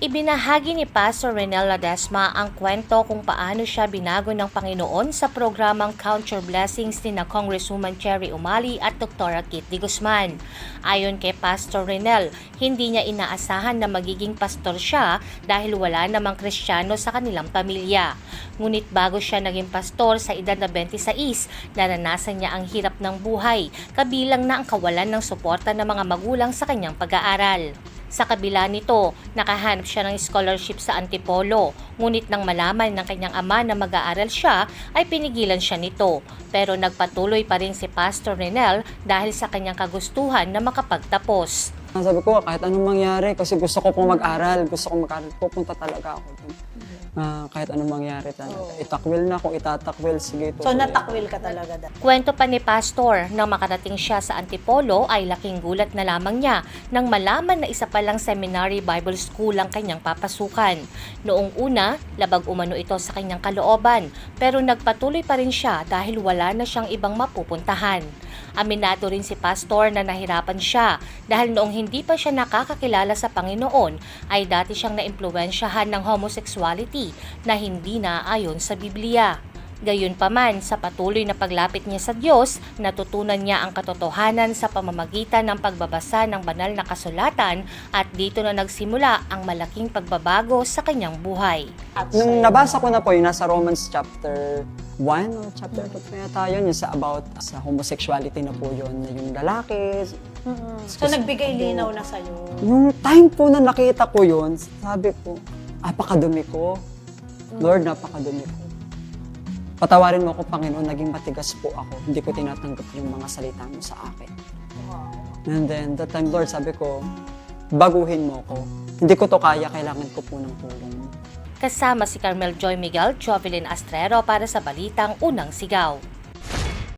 Ibinahagi ni Pastor Renel Ledesma ang kwento kung paano siya binago ng Panginoon sa programang Count Your Blessings ni na Congresswoman Cherry Umali at Dr. Kitty Guzman. Ayon kay Pastor Renel, hindi niya inaasahan na magiging pastor siya dahil wala namang kristyano sa kanilang pamilya. Ngunit bago siya naging pastor sa edad na 26, naranasan niya ang hirap ng buhay, kabilang na ang kawalan ng suporta ng mga magulang sa kanyang pag-aaral. Sa kabila nito, nakahanap siya ng scholarship sa Antipolo, ngunit nang malaman ng kanyang ama na mag-aaral siya, ay pinigilan siya nito. Pero nagpatuloy pa rin si Pastor Renel dahil sa kanyang kagustuhan na makapagtapos. Sabi ko, kahit anong mangyari, kasi gusto ko pong mag-aral, gusto ko mag-aral, pupunta talaga ako dun. Ah, kahit anong mangyari talaga. Itakwil na, kung itatakwil, sige. So, tutuloy. natakwil ka talaga dahil. Kwento pa ni Pastor, nang makarating siya sa Antipolo ay laking gulat na lamang niya nang malaman na isa palang seminary Bible School ang kanyang papasukan. Noong una, labag umano ito sa kanyang kalooban, pero nagpatuloy pa rin siya dahil wala na siyang ibang mapupuntahan. Aminado rin si Pastor na nahirapan siya dahil noong hindi pa siya nakakakilala sa Panginoon ay dati siyang naimpluwensyahan ng homosexuality na hindi naayon sa Biblia. Gayunpaman, sa patuloy na paglapit niya sa Diyos, natutunan niya ang katotohanan sa pamamagitan ng pagbabasa ng banal na kasulatan at dito na nagsimula ang malaking pagbabago sa kanyang buhay. At Nung nabasa ko na po yung nasa Romans chapter 1 o chapter 2 na yata yun, yung sa about sa homosexuality na po yun, na yung lalaki. Mm-mm. So, nagbigay linaw na sa'yo. Yung time po na nakita ko yun, sabi ko, apakadumi ko. Lord, napakadumi ko. Patawarin mo ako, Panginoon, naging matigas po ako. Hindi ko tinatanggap yung mga salita mo sa akin. And then, that time, Lord, sabi ko, baguhin mo ako. Hindi ko to kaya, kailangan ko po ng tulong. Kasama si Carmel Joy Miguel, Jovelyn Astrero para sa Balitang Unang Sigaw.